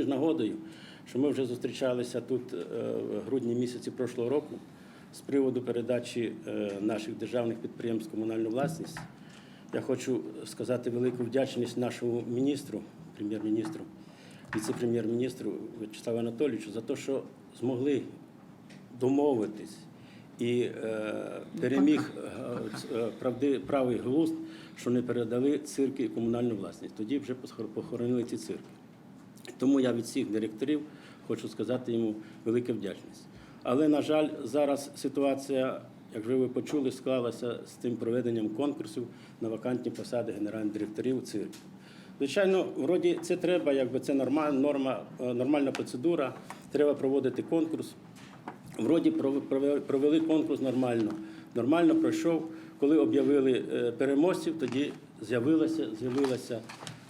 З нагодою, що ми вже зустрічалися тут е, в грудні місяці прошлого року з приводу передачі е, наших державних підприємств комунальну власність. Я хочу сказати велику вдячність нашому міністру, прем'єр-міністру, віце-прем'єр-міністру В'ячеславу Анатолійовичу за те, що змогли домовитись і е, переміг правди, правий глузд, що не передали цирки в комунальну власність. Тоді вже похоронили ці цирки. Тому я від всіх директорів хочу сказати йому велика вдячність. Але, на жаль, зараз ситуація, як вже ви почули, склалася з тим проведенням конкурсів на вакантні посади генеральних директорів цирку. Звичайно, вроді це треба, якби це нормальна норма, е, нормальна процедура. Треба проводити конкурс. Вроді провели- провели конкурс нормально. Нормально пройшов. Коли об'явили е, переможців, тоді з'явилася, з'явилася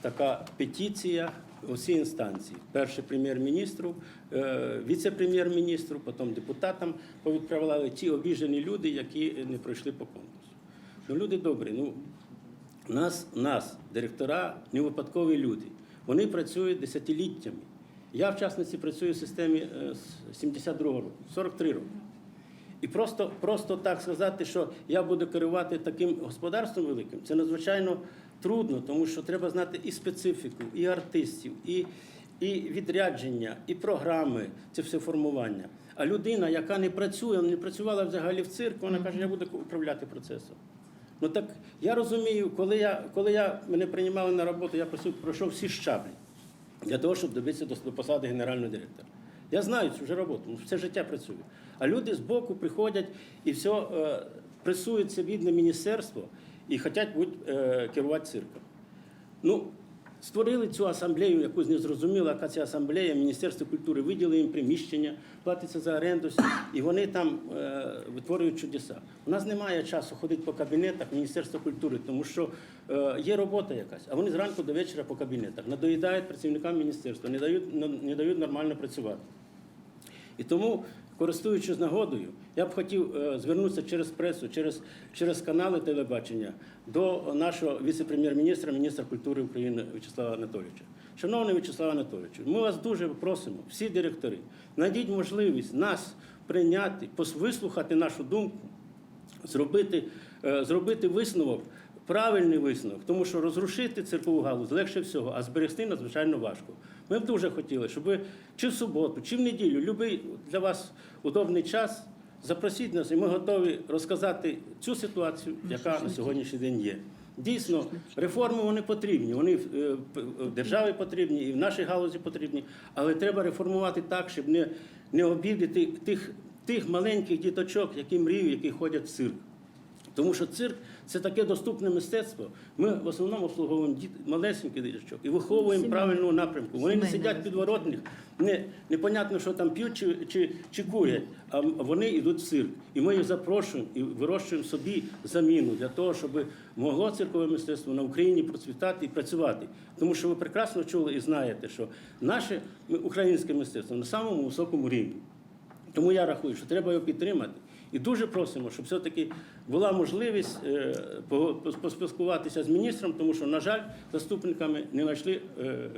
така петиція у всі інстанції. Перше прем'єр-міністру, е, віце-прем'єр-міністру, потім депутатам повідправляли ті обіжені люди, які не пройшли по конкурсу. Ну, люди добрі. Ну, нас, нас, директора, не випадкові люди. Вони працюють десятиліттями. Я, в частності, працюю в системі е, з 72-го року, 43 роки. І просто, просто так сказати, що я буду керувати таким господарством великим, це надзвичайно трудно, тому що треба знати і специфіку, і артистів, і, і відрядження, і програми, це все формування. А людина, яка не працює, не працювала взагалі в цирку, вона каже, я буду управляти процесом. Ну так я розумію, коли я, коли я мене приймали на роботу, я пройшов, пройшов всі щаблі для того, щоб добитися до, до посади генерального директора. Я знаю цю вже роботу, ну, все життя працюю. А люди з боку приходять і все е, пресується бідне міністерство і хочуть е, керувати цирком. Ну, створили цю асамблею, якусь не зрозуміло, яка ця асамблея, Міністерство культури виділили їм приміщення, платиться за оренду, і вони там е, витворюють чудеса. У нас немає часу ходити по кабінетах Міністерства культури, тому що е, є робота якась, а вони зранку до вечора по кабінетах надоїдають працівникам міністерства, не дають, не дають нормально працювати. І тому, користуючись нагодою, я б хотів е, звернутися через пресу, через, через канали телебачення до нашого віце-прем'єр-міністра, міністра культури України В'ячеслава Анатолійовича. Шановний В'ячеслав Анатолійович, ми вас дуже просимо, всі директори, знайдіть можливість нас прийняти, вислухати нашу думку, зробити, е, зробити висновок, правильний висновок, тому що розрушити циркову галузь легше всього, а зберегти надзвичайно важко. Ми б дуже хотіли, щоб ви чи в суботу, чи в неділю, будь-який для вас удобний час, запросіть нас, і ми готові розказати цю ситуацію, яка на сьогоднішній день є. Дійсно, реформи вони потрібні. Вони е, в державі потрібні і в нашій галузі потрібні, але треба реформувати так, щоб не, не обідати тих, тих маленьких діточок, які мріють, які ходять в цирк. Тому що цирк це таке доступне мистецтво. Ми в основному обслуговуємо діт, малесеньких діточок і виховуємо Сімейне. правильного напрямку. Вони не сидять підворотних, не, непонятно, що там п'ють чи, чи, курять, а вони йдуть в цирк. І ми їх запрошуємо і вирощуємо собі заміну для того, щоб могло циркове мистецтво на Україні процвітати і працювати. Тому що ви прекрасно чули і знаєте, що наше українське мистецтво на самому високому рівні. Тому я рахую, що треба його підтримати. І дуже просимо, щоб все-таки була можливість е, пого- пос- поспілкуватися з міністром, тому що, на жаль, заступниками не знайшли е,